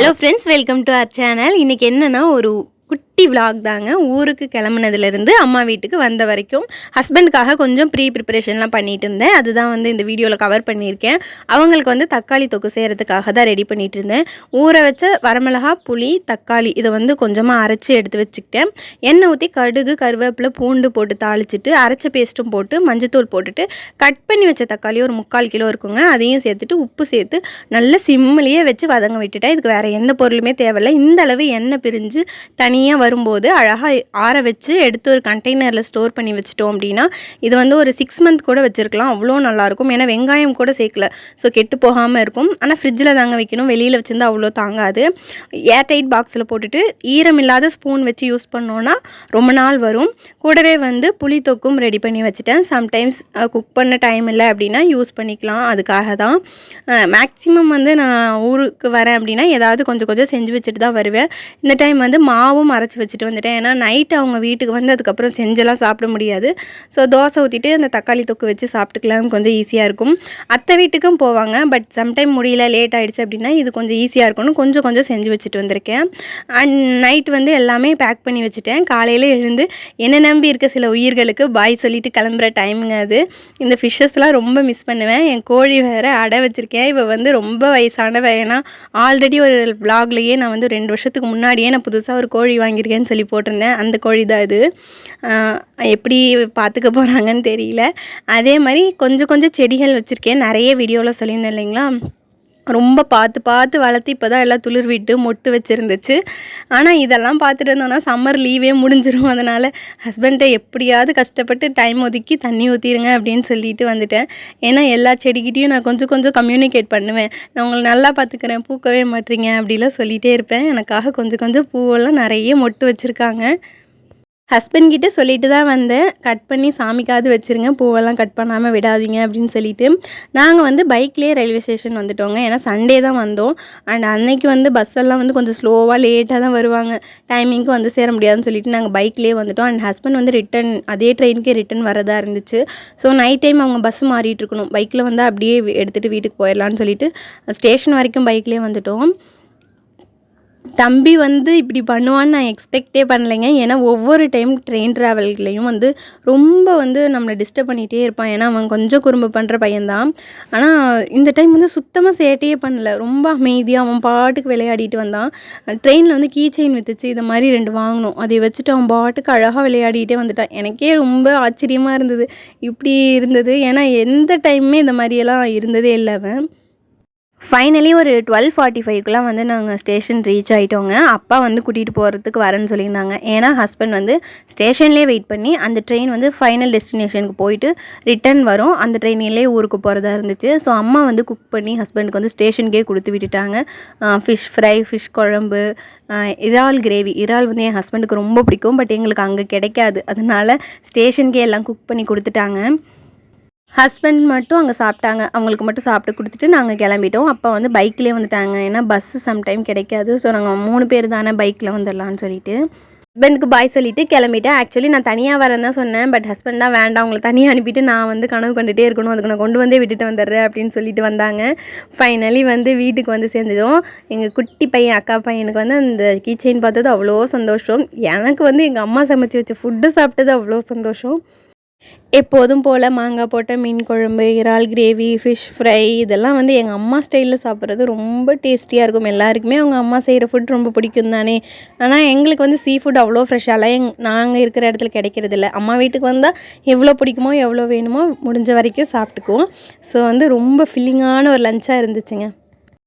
Hello friends welcome to our channel இன்றைக்கி என்னென்னா ஒரு குட்டி குட்டி vlog தாங்க. ஊருக்கு கிளம்புனதுலேருந்து அம்மா வீட்டுக்கு வந்த வரைக்கும் ஹஸ்பண்டுக்காக கொஞ்சம் ப்ரீ ப்ரிப்பரேஷன்லாம் பண்ணிகிட்டு இருந்தேன். அதுதான் வந்து இந்த வீடியோவில் கவர் பண்ணியிருக்கேன். அவங்களுக்கு வந்து தக்காளி தொக்கு செய்கிறதுக்காக தான் ரெடி பண்ணிகிட்டு இருந்தேன். ஊற வச்ச வரமிளகா புளி தக்காளி இதை வந்து கொஞ்சமாக அரைச்சி எடுத்து வச்சுக்கிட்டேன். எண்ணெய் ஊற்றி கடுகு கருவேப்பிலை பூண்டு போட்டு தாளிச்சிட்டு அரைச்ச பேஸ்ட்டும் போட்டு மஞ்சத்தூள் போட்டுட்டு கட் பண்ணி வச்ச தக்காளி ஒரு முக்கால் கிலோ இருக்குங்க. அதையும் சேர்த்துட்டு உப்பு சேர்த்து நல்ல சிம்மிலேயே வச்சு வதங்க விட்டுட்டேன். இதுக்கு வேறு எந்த பொருளுமே தேவையில்லை. இந்த அளவு எண்ணெய் பிரிஞ்சு தனியாக வரும்போது அழகாக ஆற வச்சு எடுத்து ஒரு கண்டெய்னரில் ஸ்டோர் பண்ணி வச்சிட்டோம் அப்படின்னா இது வந்து ஒரு சிக்ஸ் மந்த் கூட வச்சுருக்கலாம். அவ்வளோ நல்லாயிருக்கும் ஏன்னா வெங்காயம் கூட சேர்க்கல. ஸோ கெட்டு போகாமல் இருக்கும். ஆனால் ஃப்ரிட்ஜில் தாங்க வைக்கணும். வெளியில் வச்சுருந்தா அவ்வளோ தாங்காது. ஏர்டைட் பாக்ஸில் போட்டுட்டு ஈரம் இல்லாத ஸ்பூன் வச்சு யூஸ் பண்ணோன்னா ரொம்ப நாள் வரும். கூடவே வந்து புளி தொக்கும் ரெடி பண்ணி வச்சுட்டேன். சம்டைம்ஸ் குக் பண்ண டைம் இல்லை அப்படின்னா யூஸ் பண்ணிக்கலாம். அதுக்காக தான். மேக்ஸிமம் வந்து நான் ஊருக்கு வரேன் அப்படின்னா ஏதாவது கொஞ்சம் கொஞ்சம் செஞ்சு வச்சுட்டு தான் வருவேன். இந்த டைம் வந்து மாவும் அரைச்சி வச்சுட்டு வந்துட்டேன். ஏன்னா நைட்டு அவங்க வீட்டுக்கு வந்து அதுக்கப்புறம் செஞ்செல்லாம் சாப்பிட முடியாது. ஸோ தோசை ஊற்றிட்டு அந்த தக்காளி தொக்கு வச்சு சாப்பிட்டுக்கலாம். கொஞ்சம் ஈஸியாக இருக்கும். அத்தை வீட்டுக்கும் போவாங்க. பட் சம்டைம் முடியல லேட் ஆகிடுச்சு அப்படின்னா இது கொஞ்சம் ஈஸியாக இருக்கும்னு கொஞ்சம் கொஞ்சம் செஞ்சு வச்சுட்டு வந்திருக்கேன். அண்ட் நைட் வந்து எல்லாமே பேக் பண்ணி வச்சுட்டேன். காலையில் எழுந்து என்ன நம்பி இருக்க சில உயிர்களுக்கு பாய் சொல்லிட்டு கிளம்புற டைமுங்க அது. இந்த ஃபிஷ்ஷஸ்லாம் ரொம்ப மிஸ் பண்ணுவேன். என் கோழி வேறு அடை வச்சுருக்கேன். இப்போ வந்து ரொம்ப வயசானவ. ஏன்னா ஆல்ரெடி ஒரு vlogலயே நான் வந்து ரெண்டு வருஷத்துக்கு முன்னாடியே நான் புதுசாக ஒரு கோழி வாங்கியிருக்கேன்னு சொல்லி போட்டிருந்தேன். அந்த கோழி தான் இது எப்படி பார்த்துக்க போகிறாங்கன்னு தெரியல. அதே மாதிரி கொஞ்சம் கொஞ்சம் செடிகள் வச்சுருக்கேன். நிறைய வீடியோவில் சொல்லியிருந்தேன் இல்லைங்களா? ரொம்ப பார்த்து பார்த்து வளர்த்து இப்போ தான் எல்லாம் துளிர் விட்டு மொட்டு வச்சுருந்துச்சு. ஆனால் இதெல்லாம் பார்த்துட்டு இருந்தோன்னா சம்மர் லீவே முடிஞ்சிரும். அதனால் ஹஸ்பண்ட்டை எப்படியாவது கஷ்டப்பட்டு டைம் ஒதுக்கி தண்ணி ஊற்றிடுங்க அப்படின்னு சொல்லிட்டு வந்துட்டேன். ஏன்னா எல்லா செடிக்கிட்டையும் நான் கொஞ்சம் கொஞ்சம் கம்யூனிகேட் பண்ணுவேன். நான் உங்களை நல்லா பார்த்துக்கிறேன் பூக்கவே மாட்டீங்க அப்படிலாம் சொல்லிகிட்டே இருப்பேன். எனக்காக கொஞ்சம் கொஞ்சம் பூவெல்லாம் நிறைய மொட்டு வச்சுருக்காங்க. ஹஸ்பண்ட் கிட்டே சொல்லிட்டு தான் வந்தேன். கட் பண்ணி சாமிக்காவது வச்சுருங்க. பூவெல்லாம் கட் பண்ணாமல் விடாதீங்க அப்படின்னு சொல்லிட்டு. நாங்கள் வந்து பைக்லேயே ரயில்வே ஸ்டேஷன் வந்துட்டோங்க. ஏன்னா சண்டே தான் வந்தோம். அண்ட் அன்னைக்கு வந்து பஸ் எல்லாம் வந்து கொஞ்சம் ஸ்லோவாக லேட்டாக தான் வருவாங்க. டைமிங்க்கு வந்து சேர முடியாதுன்னு சொல்லிட்டு நாங்கள் பைக்லேயே வந்துட்டோம். அண்ட் ஹஸ்பண்ட் வந்து ரிட்டன் அதே ட்ரெயினுக்கே ரிட்டன் வரதா இருந்துச்சு. ஸோ நைட் டைம் அவங்க பஸ் மாறிட்டு இருக்கணும். பைக்கில் வந்து அப்படியே எடுத்துகிட்டு வீட்டுக்கு போயிடலான்னு சொல்லிட்டு ஸ்டேஷன் வரைக்கும் பைக்லேயே வந்துட்டோம். தம்பி வந்து இப்படி பண்ணுவான்னு நான் எக்ஸ்பெக்டே பண்ணலைங்க. ஏன்னா ஒவ்வொரு டைம் ட்ரெயின் ட்ராவல்லையும் வந்து ரொம்ப வந்து நம்மளை டிஸ்டர்ப் பண்ணிகிட்டே இருப்பான். ஏன்னா அவன் கொஞ்சம் குறும்பு பண்ணுற பையன்தான். ஆனால் இந்த டைம் வந்து சுத்தமாக சேட்டையே பண்ணல. ரொம்ப அமைதியாக அவன் பாட்டுக்கு விளையாடிட்டு வந்தான். ட்ரெயினில் வந்து கீ செயின் வித்துச்சு. இதை மாதிரி ரெண்டு வாங்கினோம். அதை வச்சுட்டு அவன் பாட்டுக்கு அழகாக விளையாடிட்டே வந்துட்டான். எனக்கே ரொம்ப ஆச்சரியமாக இருந்தது. இப்படி இருந்தது. ஏன்னா எந்த டைமுமே இந்த மாதிரியெல்லாம் இருந்ததே இல்லை அவன். ஃபைனலி ஒரு டுவெல் ஃபார்ட்டி ஃபைவ்க்குலாம் வந்து நாங்கள் ஸ்டேஷன் ரீச் ஆகிட்டோங்க அப்பா வந்து கூட்டிகிட்டு போகிறதுக்கு வரேன்னு சொல்லியிருந்தாங்க. ஏன்னா ஹஸ்பண்ட் வந்து ஸ்டேஷன்லேயே வெயிட் பண்ணி அந்த ட்ரெயின் வந்து ஃபைனல் டெஸ்டினேஷனுக்கு போயிட்டு ரிட்டர்ன் வரும். அந்த ட்ரெயினிலே ஊருக்கு போகிறதா இருந்துச்சு. ஸோ அம்மா வந்து குக் பண்ணி ஹஸ்பண்டுக்கு வந்து ஸ்டேஷனுக்கே கொடுத்து விட்டுட்டாங்க. ஃபிஷ் ஃப்ரை ஃபிஷ் குழம்பு இறால் கிரேவி இறால் வந்து என் ஹஸ்பண்டுக்கு ரொம்ப பிடிக்கும். பட் எங்களுக்கு அங்கே கிடைக்காது. அதனால ஸ்டேஷனுக்கே எல்லாம் குக் பண்ணி கொடுத்துட்டாங்க. ஹஸ்பண்ட் மட்டும் அங்கே சாப்பிட்டாங்க. அவங்களுக்கு மட்டும் சாப்பிட்டு கொடுத்துட்டு நாங்கள் கிளம்பிட்டோம். அப்போ வந்து பைக்லேயே வந்துட்டாங்க. ஏன்னா பஸ்ஸு சம்டைம் கிடைக்காது. ஸோ நாங்கள் மூணு பேர் தானே பைக்கில் வந்துடலான்னு சொல்லிட்டு. ஹஸ்பண்டுக்கு பாய் சொல்லிவிட்டு கிளம்பிட்டேன். ஆக்சுவலி நான் தனியாக வரேன் தான் சொன்னேன். பட் ஹஸ்பண்ட் தான் வேண்டாம். அவங்களை தனியாக அனுப்பிட்டு நான் வந்து கனவு கண்டுகிட்டே இருக்கணும். அதுக்கு நான் கொண்டு வந்தே விட்டுட்டு வந்துடுறேன் அப்படின்னு சொல்லிட்டு வந்தாங்க. ஃபைனலி வந்து வீட்டுக்கு வந்து சேர்ந்ததும் எங்கள் குட்டி பையன் அக்கா பையனுக்கு வந்து அந்த கீச்சைன் பார்த்தது அவ்வளோ சந்தோஷம். எனக்கு வந்து எங்கள் அம்மா சமைச்சு வச்ச ஃபுட்டு சாப்பிட்டது அவ்வளோ சந்தோஷம். எப்போதும் போல் மாங்காய் போட்ட மீன் குழம்பு இறால் கிரேவி ஃபிஷ் ஃப்ரை இதெல்லாம் வந்து எங்கள் அம்மா ஸ்டைலில் சாப்பிட்றது ரொம்ப டேஸ்டியாக இருக்கும். எல்லாருக்குமே அவங்க அம்மா செய்கிற ஃபுட் ரொம்ப பிடிக்கும் தானே. ஆனால் எங்களுக்கு வந்து சீ ஃபுட் அவ்வளோ ஃப்ரெஷ்ஷாலாம் எங் நாங்கள் இருக்கிற இடத்துல கிடைக்கிறது இல்லை. அம்மா வீட்டுக்கு வந்தால் எவ்வளோ பிடிக்குமோ எவ்வளோ வேணுமோ முடிஞ்ச வரைக்கும் சாப்பிட்டுக்குவோம். ஸோ வந்து ரொம்ப ஃபில்லிங்கான ஒரு லஞ்சாக இருந்துச்சுங்க.